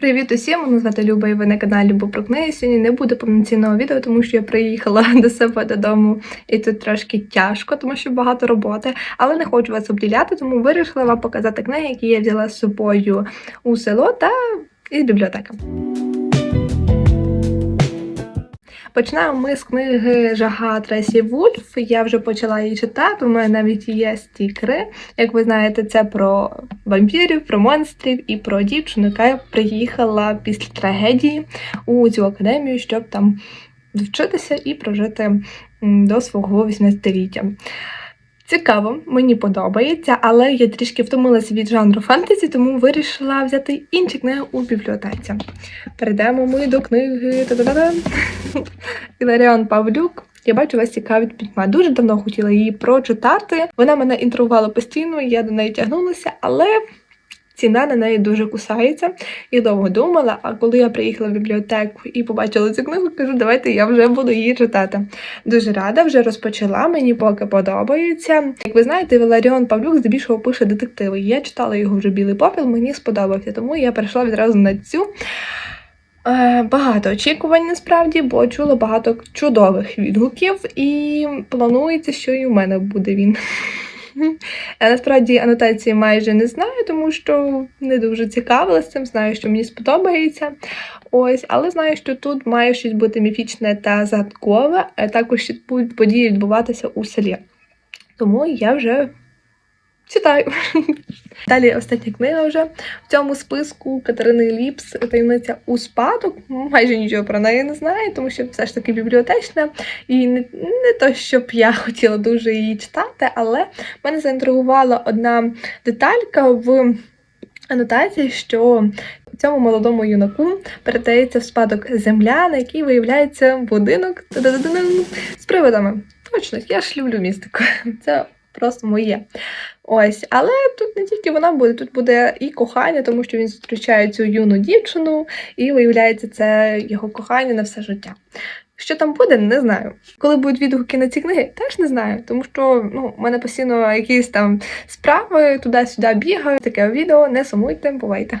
Привіт усім! Мене звати Люба і ви на каналі Любо про книги. Сьогодні не буде повноцінного відео, тому що я приїхала до себе додому і тут трошки тяжко, тому що багато роботи. Але не хочу вас обділяти, тому вирішила вам показати книги, які я взяла з собою у село та із бібліотеки. Починаємо ми з книги Жага Тресі Вульф. Я вже почала її читати. У мене навіть є стікери. Як ви знаєте, це про вампірів, про монстрів і про дівчину, яка приїхала після трагедії у цю академію, щоб там вчитися і прожити до свого 18-ліття. Цікаво, мені подобається, але я трішки втомилася від жанру фентезі, тому вирішила взяти інші книги у бібліотеці. Перейдемо ми до книги Та-да-да-да. Іларіон Павлюк. Я бачу, вас цікавить пітьма. Дуже давно хотіла її прочитати. Вона мене інтригувала постійно, я до неї тягнулася, але ціна на неї дуже кусається. Я довго думала, а коли я приїхала в бібліотеку і побачила цю книгу, кажу, давайте я вже буду її читати. Дуже рада, вже розпочала, мені поки подобається. Як ви знаєте, Валеріон Павлюк здебільшого пише детективи. Я читала його вже білий попіл, мені сподобався, тому я перейшла відразу на цю. Е, Багато очікувань насправді, бо чула багато чудових відгуків, і планується, що і у мене буде він. Я насправді анотації майже не знаю, тому що не дуже цікавилася цим. Знаю, що мені сподобається. Ось, але знаю, що тут має щось бути міфічне та загадкове, а також будуть події відбуватися у селі. Тому я вже читаю. Далі остання книга вже в цьому списку Катерини Ліпс таємниця у спадок. Майже нічого про неї не знаю, тому що все ж таки бібліотечна. І не, не то, щоб я хотіла дуже її читати, але мене заінтригувала одна деталька в анотації, що цьому молодому юнаку передається в спадок земля, на якій виявляється будинок з привидами. Точно, я ж люблю містику. Це просто моє. Ось, але тут не тільки вона буде, тут буде і кохання, тому що він зустрічає цю юну дівчину, і виявляється, це його кохання на все життя. Що там буде, не знаю. Коли будуть відгуки на ці книги, теж не знаю, тому що ну, в мене постійно якісь там справи туди-сюди бігають. Таке відео, не сумуйте, бувайте.